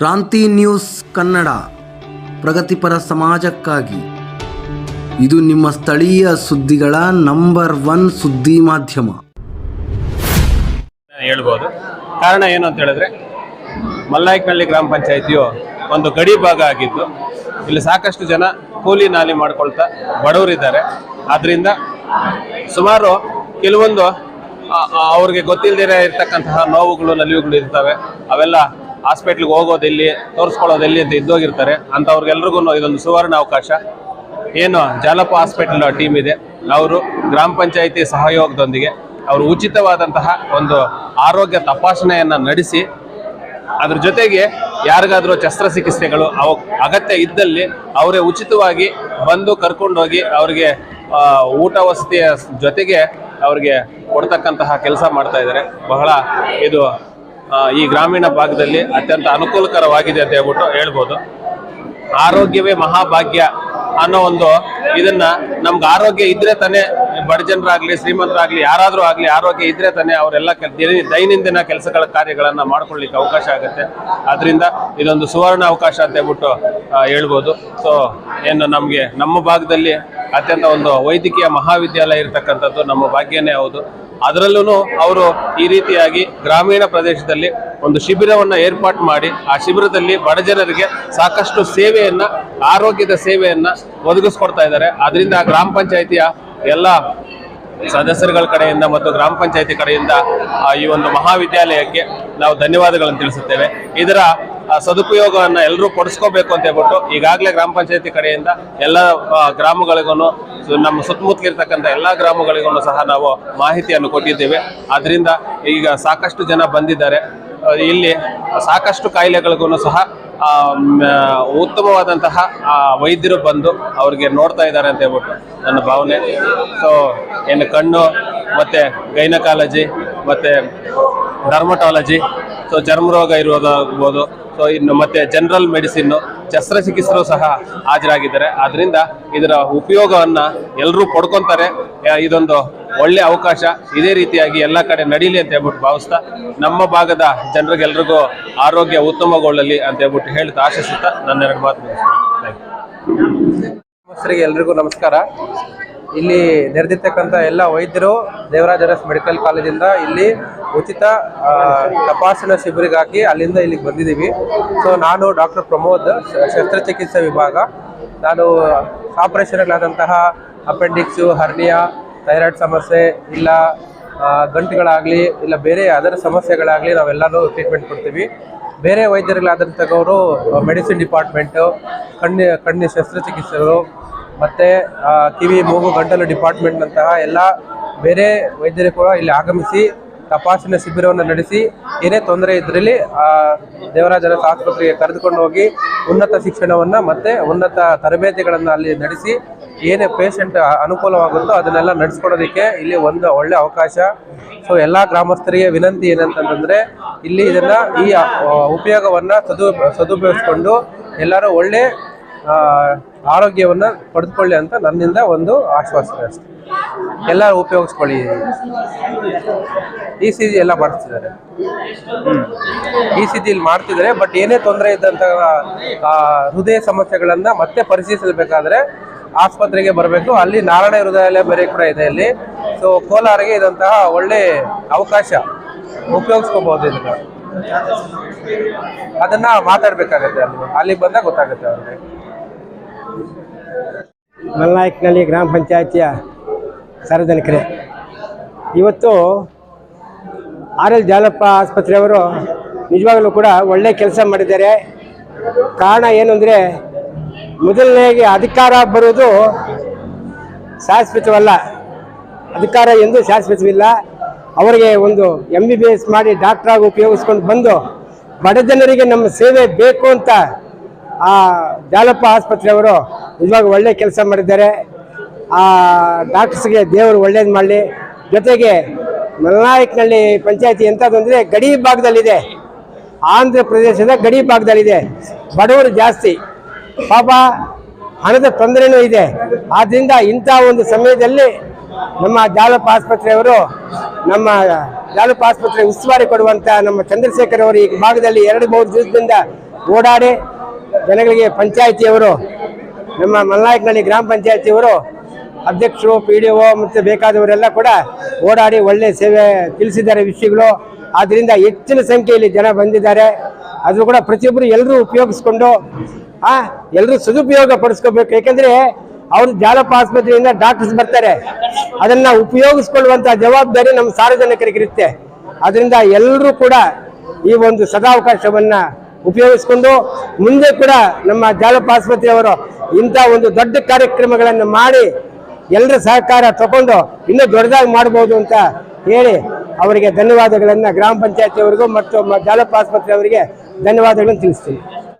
ಕ್ರಾಂತಿ ನ್ಯೂಸ್ ಕನ್ನಡ, ಪ್ರಗತಿಪರ ಸಮಾಜಕ್ಕಾಗಿ. ಇದು ನಿಮ್ಮ ಸ್ಥಳೀಯ ಸುದ್ದಿಗಳ ನಂಬರ್ ಒನ್ ಸುದ್ದಿ ಮಾಧ್ಯಮ. ಹೇಳ್ಬೋದು. ಕಾರಣ ಏನು ಅಂತ ಹೇಳಿದ್ರೆ, ಮಲ್ಲಾಯಕನಹಳ್ಳಿ ಗ್ರಾಮ ಪಂಚಾಯಿತಿಯು ಒಂದು ಗಡಿ ಭಾಗ ಆಗಿದ್ದು, ಇಲ್ಲಿ ಸಾಕಷ್ಟು ಜನ ಕೂಲಿ ನಾಲಿ ಮಾಡ್ಕೊಳ್ತಾ ಬಡವರಿದ್ದಾರೆ. ಆದ್ರಿಂದ ಸುಮಾರು ಕೆಲವೊಂದು ಅವ್ರಿಗೆ ಗೊತ್ತಿಲ್ಲದಿರ ಇರ್ತಕ್ಕಂತಹ ನೋವುಗಳು, ನಲಿವುಗಳು ಇರ್ತವೆ. ಅವೆಲ್ಲ ಹಾಸ್ಪಿಟ್ಲಿಗೆ ಹೋಗೋದೆಲ್ಲಿ ತೋರಿಸ್ಕೊಳ್ಳೋದೆಲ್ಲಿ ಅಂತ ಇದ್ದೋಗಿರ್ತಾರೆ. ಅಂಥವ್ರಿಗೆಲ್ರಿಗೂ ಇದೊಂದು ಸುವರ್ಣ ಅವಕಾಶ. ಏನು, ಜಾಲಪ್ಪ ಹಾಸ್ಪಿಟಲ್ ಟೀಮ್ ಇದೆ. ಅವರು ಗ್ರಾಮ ಪಂಚಾಯಿತಿ ಸಹಯೋಗದೊಂದಿಗೆ ಅವರು ಉಚಿತವಾದಂತಹ ಒಂದು ಆರೋಗ್ಯ ತಪಾಸಣೆಯನ್ನು ನಡೆಸಿ, ಅದ್ರ ಜೊತೆಗೆ ಯಾರಿಗಾದರೂ ಶಸ್ತ್ರಚಿಕಿತ್ಸೆಗಳು ಅವ, ಅಗತ್ಯ ಇದ್ದಲ್ಲಿ ಅವರೇ ಉಚಿತವಾಗಿ ಬಂದು ಕರ್ಕೊಂಡೋಗಿ ಅವರಿಗೆ ಊಟ ವಸತಿಯ ಜೊತೆಗೆ ಅವರಿಗೆ ಕೊಡ್ತಕ್ಕಂತಹ ಕೆಲಸ ಮಾಡ್ತಾ ಇದ್ದಾರೆ. ಬಹಳ ಇದು ಈ ಗ್ರಾಮೀಣ ಭಾಗದಲ್ಲಿ ಅತ್ಯಂತ ಅನುಕೂಲಕರವಾಗಿದೆ ಅಂತ ಹೇಳ್ಬಿಟ್ಟು ಹೇಳ್ಬೋದು. ಆರೋಗ್ಯವೇ ಮಹಾಭಾಗ್ಯ ಅನ್ನೋ ಒಂದು ಇದನ್ನ ನಮ್ಗೆ ಆರೋಗ್ಯ ಇದ್ರೆ ತಾನೇ ಬಡ ಜನರಾಗ್ಲಿ ಶ್ರೀಮಂತರಾಗ್ಲಿ, ಯಾರಾದ್ರೂ ಆಗ್ಲಿ, ಆರೋಗ್ಯ ಇದ್ರೆ ತಾನೇ ಅವರೆಲ್ಲ ದೈನಂದಿನ ಕೆಲಸಗಳ ಕಾರ್ಯಗಳನ್ನ ಮಾಡ್ಕೊಳ್ಳಿಕ್ಕೆ ಅವಕಾಶ ಆಗುತ್ತೆ. ಆದ್ರಿಂದ ಇದೊಂದು ಸುವರ್ಣ ಅವಕಾಶ ಅಂತ ಹೇಳ್ಬಿಟ್ಟು ಹೇಳ್ಬೋದು. ಸೊ ಏನು ನಮಗೆ, ನಮ್ಮ ಭಾಗದಲ್ಲಿ ಅತ್ಯಂತ ಒಂದು ವೈದ್ಯಕೀಯ ಮಹಾವಿದ್ಯಾಲಯ ಇರತಕ್ಕಂಥದ್ದು ನಮ್ಮ ಭಾಗ್ಯನೇ ಹೌದು. ಅದರಲ್ಲೂ ಅವರು ಈ ರೀತಿಯಾಗಿ ಗ್ರಾಮೀಣ ಪ್ರದೇಶದಲ್ಲಿ ಒಂದು ಶಿಬಿರವನ್ನು ಏರ್ಪಾಟ್ ಮಾಡಿ, ಆ ಶಿಬಿರದಲ್ಲಿ ಬಡಜನರಿಗೆ ಸಾಕಷ್ಟು ಸೇವೆಯನ್ನು, ಆರೋಗ್ಯದ ಸೇವೆಯನ್ನು ಒದಗಿಸ್ಕೊಡ್ತಾ ಇದ್ದಾರೆ. ಅದರಿಂದ ಗ್ರಾಮ ಪಂಚಾಯಿತಿಯ ಎಲ್ಲ ಸದಸ್ಯರುಗಳ ಕಡೆಯಿಂದ ಮತ್ತು ಗ್ರಾಮ ಪಂಚಾಯತಿ ಕಡೆಯಿಂದ ಈ ಒಂದು ಮಹಾವಿದ್ಯಾಲಯಕ್ಕೆ ನಾವು ಧನ್ಯವಾದಗಳನ್ನು ತಿಳಿಸುತ್ತೇವೆ. ಇದರ ಸದುಪಯೋಗವನ್ನು ಎಲ್ಲರೂ ಪಡಿಸ್ಕೋಬೇಕು ಅಂತ ಹೇಳ್ಬಿಟ್ಟು ಈಗಾಗಲೇ ಗ್ರಾಮ ಪಂಚಾಯತಿ ಕಡೆಯಿಂದ ಎಲ್ಲ ಗ್ರಾಮಗಳಿಗೂ ನಮ್ಮ ಸುತ್ತಮುತ್ತಲಿರ್ತಕ್ಕಂಥ ಎಲ್ಲ ಗ್ರಾಮಗಳಿಗೂ ಸಹ ನಾವು ಮಾಹಿತಿಯನ್ನು ಕೊಟ್ಟಿದ್ದೇವೆ. ಅದರಿಂದ ಈಗ ಸಾಕಷ್ಟು ಜನ ಬಂದಿದ್ದಾರೆ. ಇಲ್ಲಿ ಸಾಕಷ್ಟು ಕಾಯಿಲೆಗಳಿಗೂ ಸಹ ಉತ್ತಮವಾದಂತಹ ವೈದ್ಯರು ಬಂದು ಅವ್ರಿಗೆ ನೋಡ್ತಾ ಇದ್ದಾರೆ ಅಂತ ಹೇಳ್ಬಿಟ್ಟು ನನ್ನ ಭಾವನೆ. ಸೊ ಏನು ಕಣ್ಣು, ಮತ್ತು ಗೈನಕಾಲಜಿ, ಮತ್ತು ಡರ್ಮಟಾಲಜಿ ಸೊ ಚರ್ಮರೋಗ ಇರೋದಾಗ್ಬೋದು ಸೊ ಇನ್ನು ಮತ್ತೆ ಜನರಲ್ ಮೆಡಿಸಿನ್ನು ಶಸ್ತ್ರಚಿಕಿತ್ಸರು ಸಹ ಹಾಜರಾಗಿದ್ದಾರೆ. ಆದ್ದರಿಂದ ಇದರ ಉಪಯೋಗವನ್ನು ಎಲ್ಲರೂ ಪಡ್ಕೊತಾರೆ. ಇದೊಂದು ಒಳ್ಳೆ ಅವಕಾಶ ಇದೇ ರೀತಿಯಾಗಿ ಎಲ್ಲ ಕಡೆ ನಡೀಲಿ ಅಂತ ಹೇಳ್ಬಿಟ್ಟು ಭಾವಿಸ್ತಾ ನಮ್ಮ ಭಾಗದ ಜನರಿಗೆಲ್ರಿಗೂ ಆರೋಗ್ಯ ಉತ್ತಮಗೊಳ್ಳಲಿ ಅಂತ ಹೇಳ್ಬಿಟ್ಟು ಹೇಳ್ತಾ ಆಶಿಸುತ್ತಾ ನನ್ನ ಎರಡು ಮಾತು ಮುಗಿಸ್ತೀನಿ. ಎಲ್ರಿಗೂ ನಮಸ್ಕಾರ. ಇಲ್ಲಿ ನೆರೆದಿರ್ತಕ್ಕಂಥ ಎಲ್ಲ ವೈದ್ಯರು, ದೇವರಾಜ ಅರಸ್ ಮೆಡಿಕಲ್ ಕಾಲೇಜಿಂದ ಇಲ್ಲಿ ಉಚಿತ ತಪಾಸಣಾ ಶಿಬಿರಿಗಾಗಿ ಅಲ್ಲಿಂದ ಇಲ್ಲಿಗೆ ಬಂದಿದ್ದೀವಿ. ಸೊ ನಾನು ಡಾಕ್ಟರ್ ಪ್ರಮೋದ್ ಶಸ್ತ್ರಚಿಕಿತ್ಸಾ ವಿಭಾಗ. ನಾನು ಆಪರೇಷನ್ಗಳಾದಂತಹ ಅಪೆಂಡಿಕ್ಸು ಹರ್ನಿಯಾ ಥೈರಾಯ್ಡ್ ಸಮಸ್ಯೆ ಇಲ್ಲ ಗಂಟುಗಳಾಗಲಿ ಇಲ್ಲ ಬೇರೆ ಅದರ ಸಮಸ್ಯೆಗಳಾಗಲಿ ನಾವೆಲ್ಲರೂ ಟ್ರೀಟ್ಮೆಂಟ್ ಕೊಡ್ತೀವಿ. ಬೇರೆ ವೈದ್ಯರುಗಳಾದಂಥವರು ಮೆಡಿಸಿನ್ ಡಿಪಾರ್ಟ್ಮೆಂಟು ಕಣ್ಣು ಕಣ್ಣಿನ ಶಸ್ತ್ರಚಿಕಿತ್ಸೆಗಳು, ಮತ್ತು ಕಿವಿ, ಮೂಗು, ಗಂಟಲು ಡಿಪಾರ್ಟ್ಮೆಂಟ್ನಂತಹ ಎಲ್ಲ ಬೇರೆ ವೈದ್ಯರು ಕೂಡ ಇಲ್ಲಿ ಆಗಮಿಸಿ ತಪಾಸಣೆ ಶಿಬಿರವನ್ನು ನಡೆಸಿ, ಏನೇ ತೊಂದರೆ ಇದ್ದರಲ್ಲಿ ದೇವರಾಜರ ಆಸ್ಪತ್ರೆಗೆ ಕರೆದುಕೊಂಡು ಹೋಗಿ ಉನ್ನತ ಶಿಕ್ಷಣವನ್ನು ಮತ್ತು ಉನ್ನತ ತರಬೇತಿಗಳನ್ನು ಅಲ್ಲಿ ನಡೆಸಿ ಏನೇ ಪೇಷಂಟ್ ಅನುಕೂಲವಾಗುತ್ತೋ ಅದನ್ನೆಲ್ಲ ನಡೆಸ್ಕೊಡೋದಕ್ಕೆ ಇಲ್ಲಿ ಒಂದು ಒಳ್ಳೆ ಅವಕಾಶ. ಸೊ ಎಲ್ಲ ಗ್ರಾಮಸ್ಥರಿಗೆ ವಿನಂತಿ ಏನಂತಂದ್ರೆ ಇಲ್ಲಿ ಇದನ್ನ ಈ ಉಪಯೋಗವನ್ನ ಸದು ಸದುಪಯೋಗಿಸ್ಕೊಂಡು ಎಲ್ಲರೂ ಒಳ್ಳೆ ಆರೋಗ್ಯವನ್ನ ಪಡೆದುಕೊಳ್ಳಿ ಅಂತ ನನ್ನಿಂದ ಒಂದು ಆಶ್ವಾಸನೆ ಅಷ್ಟೆ. ಎಲ್ಲರೂ ಉಪಯೋಗಿಸ್ಕೊಳ್ಳಿ. ಈ ಸಿ ಜಿ ಎಲ್ಲ ಮಾಡಿಸ್ತಿದ್ದಾರೆ. ಈ ಸಿ ಜಿಲಿ ಮಾಡ್ತಿದ್ದಾರೆ ಬಟ್ ಏನೇ ತೊಂದರೆ ಇದ್ದಂತ ಆ, ಹೃದಯ ಸಮಸ್ಯೆಗಳನ್ನ ಮತ್ತೆ ಪರಿಶೀಲಿಸಬೇಕಾದ್ರೆ ಆಸ್ಪತ್ರೆಗೆ ಬರಬೇಕು. ಅಲ್ಲಿ ನಾರಾಯಣ ಹೃದಯಾಲಯ ಬೇರೆ ಕೂಡ ಇದೆ ಇಲ್ಲಿ. ಸೊ ಕೋಲಾರಿಗೆ ಇದಂತಹ ಒಳ್ಳೆ ಅವಕಾಶ ಉಪಯೋಗಿಸ್ಕೋಬಹುದು ಇದನ್ನ ಅದನ್ನ ಮಾತಾಡ್ಬೇಕಾಗತ್ತೆ ಅಲ್ಲಿ ಬಂದಾಗ ಗೊತ್ತಾಗುತ್ತೆ ಅವ್ರಿಗೆ. ಮಲ್ನಾಯಕನಹಳ್ಳಿ ಗ್ರಾಮ ಪಂಚಾಯತಿಯ ಸಾರ್ವಜನಿಕರೇ, ಇವತ್ತು ಆರ್ ಎಲ್ ಜಾಲಪ್ಪ ಆಸ್ಪತ್ರೆಯವರು ನಿಜವಾಗಲೂ ಕೂಡ ಒಳ್ಳೆ ಕೆಲಸ ಮಾಡಿದ್ದಾರೆ. ಕಾರಣ ಏನು ಅಂದರೆ ಮೊದಲನೇಗೆ ಅಧಿಕಾರ ಬರೋದು ಶಾಶ್ವತವಲ್ಲ. ಅಧಿಕಾರ ಎಂದು ಶಾಶ್ವತವಿಲ್ಲ. ಅವರಿಗೆ ಒಂದು ಎಂ ಬಿ ಬಿ ಎಸ್ ಮಾಡಿ ಡಾಕ್ಟ್ರಾಗಿ ಉಪಯೋಗಿಸ್ಕೊಂಡು ಬಂದು ಬಡ ಜನರಿಗೆ ನಮ್ಮ ಸೇವೆ ಬೇಕು ಅಂತ ಆ ಜಾಲಪ್ಪ ಆಸ್ಪತ್ರೆಯವರು ನಿಜವಾಗ ಒಳ್ಳೆ ಕೆಲಸ ಮಾಡಿದ್ದಾರೆ. ಆ ಡಾಕ್ಟರ್ಸ್ಗೆ ದೇವರು ಒಳ್ಳೇದು ಮಾಡಲಿ. ಜೊತೆಗೆ ಮಲ್ನಾಯಕನಹಳ್ಳಿ ಪಂಚಾಯತಿ ಎಂಥದ್ದು ಅಂದರೆ ಗಡಿ ಭಾಗದಲ್ಲಿದೆ. ಆಂಧ್ರ ಪ್ರದೇಶದ ಗಡಿ ಭಾಗದಲ್ಲಿದೆ. ಬಡವರು ಜಾಸ್ತಿ. ಪಾಪ ಹಣದ ತೊಂದರೆನೂ ಇದೆ. ಆದ್ದರಿಂದ ಇಂಥ ಒಂದು ಸಮಯದಲ್ಲಿ ನಮ್ಮ ಜಾಲಪ್ಪ ಆಸ್ಪತ್ರೆಯವರು, ನಮ್ಮ ಜಾಲಪ್ಪ ಆಸ್ಪತ್ರೆ ಉಸ್ತುವಾರಿ ಕೊಡುವಂಥ ನಮ್ಮ ಚಂದ್ರಶೇಖರ್ ಅವರು ಈ ಭಾಗದಲ್ಲಿ ಎರಡು ಮೂರು ದಿವಸದಿಂದ ಓಡಾಡಿ ಜನಗಳಿಗೆ ಪಂಚಾಯಿತಿಯವರು, ನಮ್ಮ ಮಲ್ನಾಯಕನಹಳ್ಳಿ ಗ್ರಾಮ ಪಂಚಾಯಿತಿಯವರು, ಅಧ್ಯಕ್ಷರು ಪಿ ಡಿ ಒ ಮತ್ತು ಬೇಕಾದವರೆಲ್ಲ ಕೂಡ ಓಡಾಡಿ ಒಳ್ಳೆ ಸೇವೆ ತಿಳಿಸಿದ್ದಾರೆ ವಿಷಯಗಳು. ಆದ್ದರಿಂದ ಹೆಚ್ಚಿನ ಸಂಖ್ಯೆಯಲ್ಲಿ ಜನ ಬಂದಿದ್ದಾರೆ. ಅದು ಕೂಡ ಪ್ರತಿಯೊಬ್ಬರು ಎಲ್ಲರೂ ಉಪಯೋಗಿಸ್ಕೊಂಡು ಆ ಎಲ್ಲರೂ ಸದುಪಯೋಗ ಪಡಿಸ್ಕೋಬೇಕು. ಯಾಕಂದ್ರೆ ಅವರು ಜಾಲಪ್ಪ ಆಸ್ಪತ್ರೆಯಿಂದ ಡಾಕ್ಟರ್ಸ್ ಬರ್ತಾರೆ. ಅದನ್ನ ಉಪಯೋಗಿಸ್ಕೊಳ್ಳುವಂತ ಜವಾಬ್ದಾರಿ ನಮ್ಮ ಸಾರ್ವಜನಿಕರಿಗಿರುತ್ತೆ ಅದರಿಂದ ಎಲ್ಲರೂ ಕೂಡ ಈ ಒಂದು ಸದಾವಕಾಶವನ್ನ ಉಪಯೋಗಿಸ್ಕೊಂಡು ಮುಂದೆ ಕೂಡ ನಮ್ಮ ಜಾಲಪ್ಪ ಆಸ್ಪತ್ರೆಯವರು ಇಂಥ ಒಂದು ದೊಡ್ಡ ಕಾರ್ಯಕ್ರಮಗಳನ್ನು ಮಾಡಿ ಎಲ್ಲರ ಸಹಕಾರ ತಗೊಂಡು ಇನ್ನೂ ದೊಡ್ಡದಾಗಿ ಮಾಡ್ಬೋದು ಅಂತ ಹೇಳಿ ಅವರಿಗೆ ಧನ್ಯವಾದಗಳನ್ನು ಗ್ರಾಮ ಪಂಚಾಯತಿಯವರಿಗೂ ಮತ್ತು ಜಾಲಪ್ಪ ಜಾಲಪ ಆಸ್ಪತ್ರೆಯವರಿಗೆ ಧನ್ಯವಾದಗಳನ್ನು ತಿಳಿಸ್ತೀನಿ.